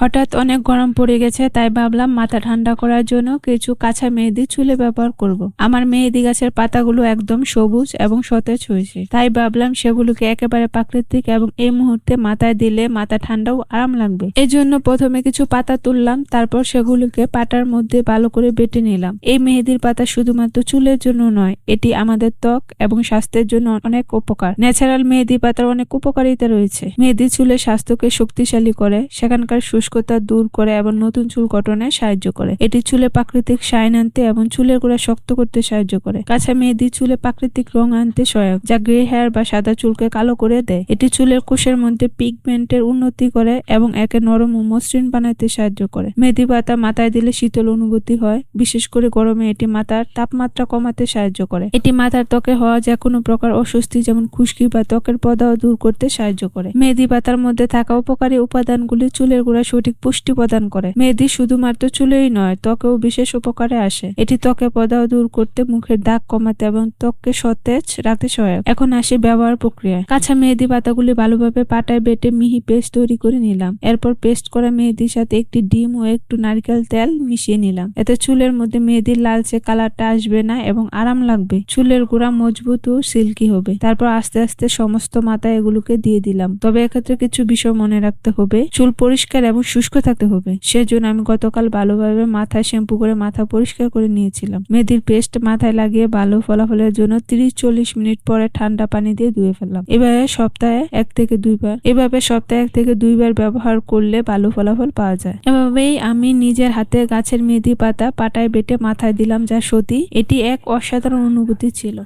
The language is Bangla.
হঠাৎ অনেক গরম পড়ে গেছে, তাই ভাবলাম মাথা ঠান্ডা করার জন্য কিছু কাঁচা মেহেদি চুলে ব্যবহার করব। আমার মেহেদি গাছের পাতাগুলো একদম সবুজ এবং সতেজ হয়েছে, তাই ভাবলাম সেগুলোকে একেবারে প্রাকৃতিক এবং এই মুহূর্তে মাথায় দিলে মাথা ঠান্ডাও আরাম লাগবে। এই জন্য প্রথমে কিছু পাতা তুললাম, তারপর সেগুলোকে পাটার মধ্যে ভালো করে বেটে নিলাম। এই মেহেদির পাতা শুধুমাত্র চুলের জন্য নয়, এটি আমাদের ত্বক এবং স্বাস্থ্যের জন্য অনেক উপকার। ন্যাচারাল মেহেদি পাতার অনেক উপকারিতা রয়েছে। মেহেদি চুলের স্বাস্থ্যকে শক্তিশালী করে, সেখানকার শুষ্কতা দূর করে এবং নতুন চুল গঠনে সাহায্য করে। এটি চুলে প্রাকৃতিক শাইন আনতে এবং চুলের গোড়া শক্ত করতে সাহায্য করে। কাঁচা মেহেদি চুলে প্রাকৃতিক রং আনতে সহায়ক, যা গ্রে হেয়ার বা সাদা চুলকে কালো করে দেয়। এটি চুলের কোষের মধ্যে পিগমেন্টের উন্নতি করে এবং একে নরম ও মসৃণ বানাতে সাহায্য করে। মেহেদি পাতা মাথায় দিলে শীতল অনুভূতি হয়, বিশেষ করে গরমে এটি মাথার তাপমাত্রা কমাতে সাহায্য করে। এটি মাথার ত্বকে হওয়া যে কোনো প্রকার অস্বস্তি, যেমন খুশকি বা ত্বকের পদাও দূর করতে সাহায্য করে। মেহেদি পাতার মধ্যে থাকা উপকারী উপাদানগুলি চুলের গোড়া সঠিক পুষ্টি প্রদান করে। মেহেদি শুধুমাত্র চুলেই নয়, ত্বকেও বিশেষ উপকারে আসে। এটি ত্বকে পদাও দূর করতে মুখের দাগ কমাতে এবং ত্বককে সতেজ রাখতে সহায়ক। এখন আসি ব্যবহার প্রক্রিয়ায়। কাঁচা মেহেদি পাতাগুলি ভালোভাবে পাটায় বেটে মিহি পেস্ট তৈরি করে নিলাম। এরপর পেস্ট করা মেহেদির সাথে একটি ডিম ও একটু নারকেল তেল মিশিয়ে নিলাম। এতে চুলের মধ্যে মেহেদির লালচে কালারটা আসবে না এবং আরাম লাগবে। চুলের গোড়া মজবুত ও সিল্কি হবে। তারপর আস্তে আস্তে সমস্ত মাথায় এগুলোকে দিয়ে দিলাম। তবে এক্ষেত্রে কিছু বিষয় মনে রাখতে হবে। চুল পরিষ্কার এবং শুষ্ক থাকতে হবে। সেজন্য আমি গতকাল ভালোভাবে মাথায় শ্যাম্পু করে মাথা পরিষ্কার করে নিয়েছিলাম। মেহেদির পেস্ট মাথায় লাগিয়ে ভালো ফলাফলের জন্য তিরিশ চল্লিশ মিনিট পরে ঠান্ডা পানি দিয়ে ধুয়ে ফেললাম। এভাবে সপ্তাহে এক থেকে দুইবার। এভাবে সপ্তাহে এক থেকে দুইবার ব্যবহার করলে ভালো ফলাফল পাওয়া যায়। এভাবেই আমি নিজের হাতে গাছের মেহেদি পাতা পাটায় বেটে মাথায় দিলাম যা সতী। এটি এক অসাধারণ অনুভূতি ছিল।